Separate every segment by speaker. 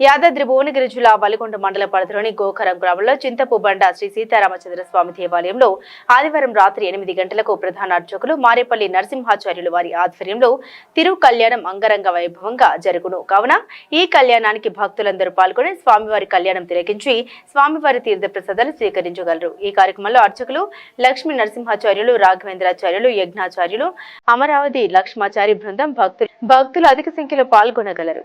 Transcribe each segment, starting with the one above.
Speaker 1: యాదాద్రి భువనగిరి జిల్లా వలిగొండ మండల పరిధిలోని గోకరం గ్రామంలో చింతపు బండ శ్రీ సీతారామచంద్ర స్వామి దేవాలయంలో ఆదివారం రాత్రి ఎనిమిది గంటలకు ప్రధాన అర్చకులు మారేపల్లి నరసింహాచార్యులు వారి ఆధ్వర్యంలో తిరు కళ్యాణం అంగరంగ వైభవంగా జరుగును. కావున ఈ కళ్యాణానికి భక్తులందరూ పాల్గొని స్వామివారి కళ్యాణం తిలకించి స్వామివారి తీర్థ ప్రసాదాలు స్వీకరించగలరు. ఈ కార్యక్రమంలో అర్చకులు లక్ష్మీ నరసింహాచార్యులు రాఘవేంద్రాచార్యులు యజ్ఞాచార్యులు అమరావతి లక్ష్మాచారి బృందం భక్తులు భక్తులు అధిక సంఖ్యలో పాల్గొనగలరు.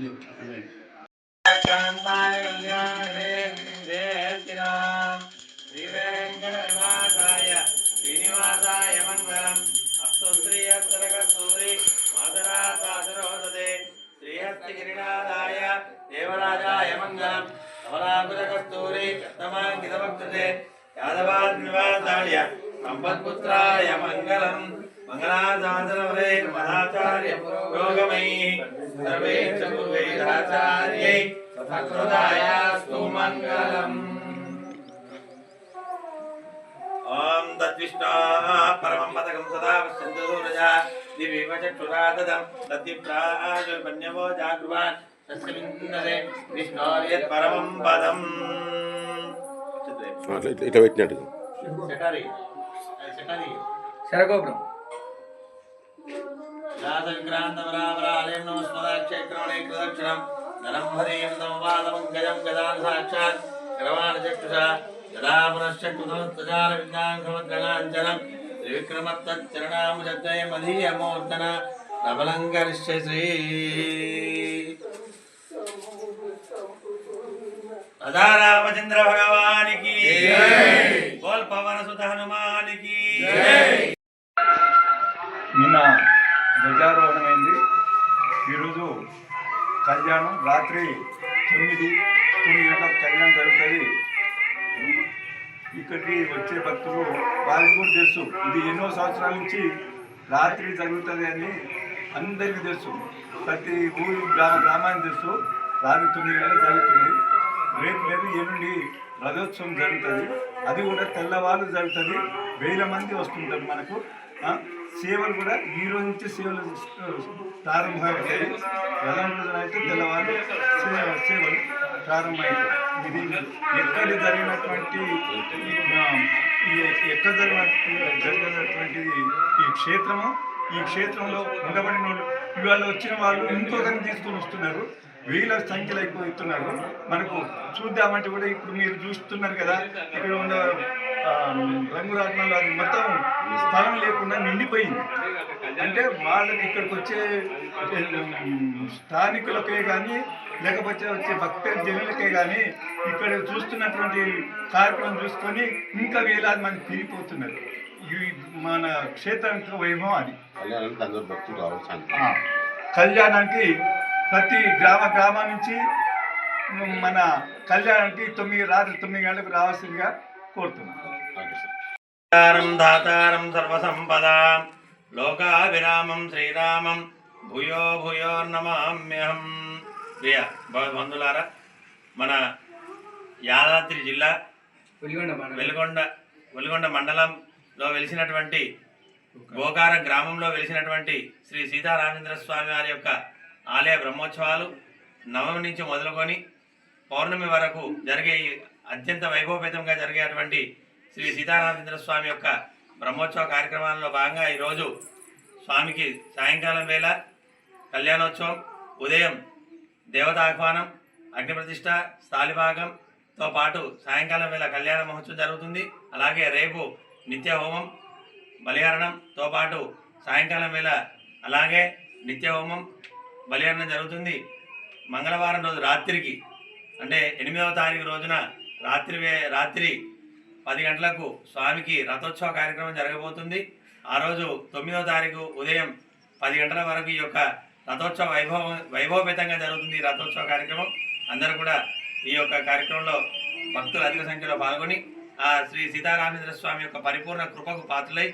Speaker 2: శ్రీవేంకటనివాసాయ శ్రీనివాసాయ మంగళం. అస్తు శ్రీ అస్తరకస్తూరి మాతరాసాదరోదతే శ్రీహస్తిగిరినాథాయ దేవరాజాయ మంగళం. కమలాకురకస్తూరి కస్తమాంకితభక్తుతే యాదవాద్నివాసాయ సంపత్పుత్రాయ మంగళం. మహాచార్య పురోగమై. సర్వే చతుర్వేదాచార్యై సత్కృతాయాస్తు మంగళం ఓం తద్విష్ణా పరమం పదకం సదా పశ్యంతు సూరజా దివివ చక్షురాదదం తద్విప్రాజుర్వన్యవో జాగృవాన్ తస్మిన్నదే విష్ణోర్యత్ పరమం పదం
Speaker 3: అట్లా ఇట్లా- ఇట్లా పెట్టినట్టు
Speaker 2: చటారి చటారి
Speaker 4: శరగోపురం
Speaker 2: వ్యాస విక్రాంతమరావరాలయం నమస్మదాక్షేక్రమణే కృదక్షిణం ధనం హరేయం తమవాదమంగజం గదాన్ సాక్షాత్ కరవాణ చక్షుషా యదా పునశ్చక్షుసమస్తజాల విజ్ఞాంగమద్రగాంచనం త్రివిక్రమత్తచ్చరణాముజద్వయ మదీయమూర్ధన ప్రబలం కరిష్యసి సదా రామచంద్ర భగవానికి
Speaker 5: ఈరోజు కళ్యాణం రాత్రి తొమ్మిది తొమ్మిది గంటలకు కళ్యాణం జరుగుతుంది. ఇక్కడికి వచ్చే భక్తులు వారికి కూడా తెలుసు. ఇది ఎన్నో సంవత్సరాల నుంచి రాత్రి జరుగుతుంది అని అందరికీ తెలుసు. ప్రతి ఊరి గ్రామ గ్రామానికి తెలుసు. రాత్రి తొమ్మిది గంటలు జరుగుతుంది. రేపు లేదు ఎల్లుండి రథోత్సవం జరుగుతుంది. అది కూడా తెల్లవారు జరుగుతుంది. వేల మంది వస్తుంటారు మనకు. సేవలు కూడా ఈ రోజు నుంచి సేవలు ప్రారంభమవుతాయి రథం అయితే తెల్లవారు సేవ సేవలు ప్రారంభమవుతాయి ఇది ఎక్కడ జరిగినటువంటి ఎక్కడ జరిగిన జరిగినటువంటిది ఈ క్షేత్రము ఈ క్షేత్రంలో ఉండబడిన వాళ్ళు ఇవాళ వచ్చిన వాళ్ళు ఇంకొకరిని తీసుకొని వస్తున్నారు. వేల సంఖ్యలో ఎక్కువ ఇస్తున్నారు. మనకు చూద్దామంటే కూడా ఇప్పుడు మీరు చూస్తున్నారు కదా ఇక్కడ ఉన్న రంగురాట్నాలు అది మొత్తం స్థలం లేకుండా నిండిపోయింది. అంటే వాళ్ళకి ఇక్కడికి వచ్చే స్థానికులకే కానీ లేకపోతే వచ్చే భక్త జనులకే కానీ ఇక్కడ చూస్తున్నటువంటి కార్యక్రమం చూసుకొని ఇంకా వేలాది మంది తిరిగిపోతున్నారు. ఇవి మన క్షేత్రానికి వైభవం అది.
Speaker 3: కళ్యాణానికి
Speaker 5: ప్రతి గ్రామ గ్రామం నుంచి మన కళ్యాణానికి తొమ్మిది రాత్రి తొమ్మిది గంటలకు రావాల్సిందిగా కోరుతున్నాను
Speaker 2: దాతారం సర్వసంపదాం లోకాభిరామం శ్రీరామం భూయో భూయో నమామ్యహం ప్రియ బంధులారా మన యాదాద్రి జిల్లా
Speaker 4: వెలిగొండ.
Speaker 2: వెలుగొండ వెలుగొండ మండలంలో వెలిసినటువంటి గోకారం గ్రామంలో వెలిసినటువంటి శ్రీ సీతారామచంద్ర స్వామి వారి యొక్క ఆలయ బ్రహ్మోత్సవాలు నవమి నుంచి మొదలుకొని పౌర్ణమి వరకు జరిగే అత్యంత వైభవపేతంగా జరిగేటువంటి శ్రీ సీతారామచంద్ర స్వామి యొక్క బ్రహ్మోత్సవ కార్యక్రమాల్లో భాగంగా ఈరోజు స్వామికి సాయంకాలం వేళ కళ్యాణోత్సవం ఉదయం దేవతాహ్వానం అగ్నిప్రతిష్ట స్థాలిభాగంతో పాటు సాయంకాలం వేళ కళ్యాణ మహోత్సవం జరుగుతుంది. అలాగే రేపు నిత్య హోమం బలిహరణంతో పాటు సాయంకాలం వేళ అలాగే నిత్య హోమం బలిహరణం జరుగుతుంది. మంగళవారం రోజు రాత్రికి అంటే ఎనిమిదవ తారీఖు రోజున రాత్రి వే- రాత్రి పది గంటలకు స్వామికి రథోత్సవ కార్యక్రమం జరగబోతుంది. ఆ రోజు తొమ్మిదవ తారీఖు ఉదయం పది గంటల వరకు ఈ యొక్క రథోత్సవ వైభవం వైభవపేతంగా జరుగుతుంది ఈ రథోత్సవ కార్యక్రమం. అందరూ కూడా ఈ యొక్క కార్యక్రమంలో భక్తులు అధిక సంఖ్యలో పాల్గొని ఆ శ్రీ సీతారామచంద్ర స్వామి యొక్క పరిపూర్ణ కృపకు పాత్రలై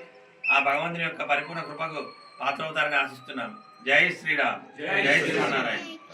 Speaker 2: ఆ భగవంతుని యొక్క పరిపూర్ణ కృపకు పాత్రవుతారని ఆశిస్తున్నాం జై శ్రీరామ్. జై శ్రీమన్నారాయణ.